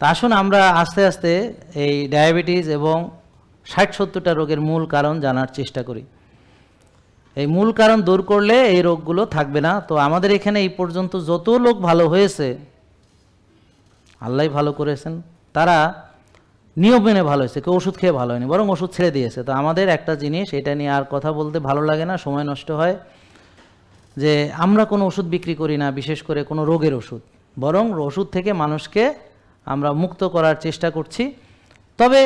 তা আসুন আমরা আস্তে আস্তে এই ডায়াবেটিস এবং ষাট সত্তরটা রোগের মূল কারণ জানার চেষ্টা করি। এই মূল কারণ দূর করলে এই রোগগুলো থাকবে না। তো আমাদের এখানে এই পর্যন্ত যত লোক ভালো হয়েছে, আল্লাহ ভালো করেছেন, তারা নিয়ম মেনে ভালো হয়েছে, কেউ ওষুধ খেয়ে ভালো হয়নি, বরং ওষুধ ছেড়ে দিয়েছে। তো আমাদের একটা জিনিস, এটা নিয়ে আর কথা বলতে ভালো লাগে না, সময় নষ্ট হয়, যে আমরা কোনো ওষুধ বিক্রি করি না, বিশেষ করে কোনো রোগের ওষুধ। বরং ওষুধ থেকে মানুষকে আমরা মুক্ত করার চেষ্টা করছি। তবে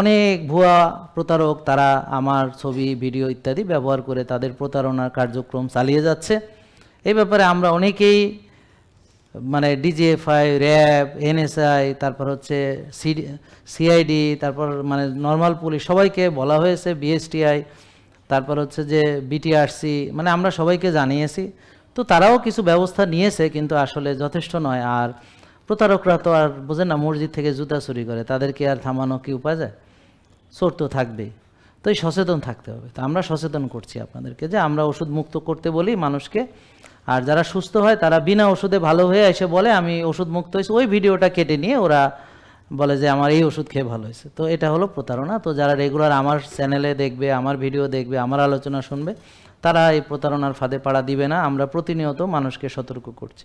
অনেক ভুয়া প্রতারক তারা আমার ছবি, ভিডিও ইত্যাদি ব্যবহার করে তাদের প্রতারণার কার্যক্রম চালিয়ে যাচ্ছে। এই ব্যাপারে আমরা অনেকেই মানে ডিজিএফআই র্যাব এনএসআই তারপর হচ্ছে সিডি সিআইডি তারপর মানে নর্মাল পুলিশ সবাইকে বলা হয়েছে বিএসটিআই তারপর হচ্ছে যে বিটিআরসি মানে আমরা সবাইকে জানিয়েছি। তো তারাও কিছু ব্যবস্থা নিয়েছে কিন্তু আসলে যথেষ্ট নয়। আর প্রতারকরা তো আর বোঝে না, মসজিদ থেকে জুতা চুরি করে, তাদেরকে আর থামানো কি উপায় যায়? চোর তো থাকবেই। তো এই সচেতন থাকতে হবে। তো আমরা সচেতন করছি আপনাদেরকে যে আমরা ওষুধ মুক্ত করতে বলি মানুষকে, আর যারা সুস্থ হয় তারা বিনা ওষুধে ভালো হয়ে এসে বলে, আমি ওষুধ মুক্ত হয়েছি। ওই ভিডিওটা কেটে নিয়ে ওরা বলে যে, আমার এই ওষুধ খেয়ে ভালো হয়েছে। তো এটা হলো প্রতারণা। তো যারা রেগুলার আমার চ্যানেলে দেখবে, আমার ভিডিও দেখবে, আমার আলোচনা শুনবে, তারা এই প্রতারণার ফাঁদে পাড়া দিবে না। আমরা প্রতিনিয়ত মানুষকে সতর্ক করছি।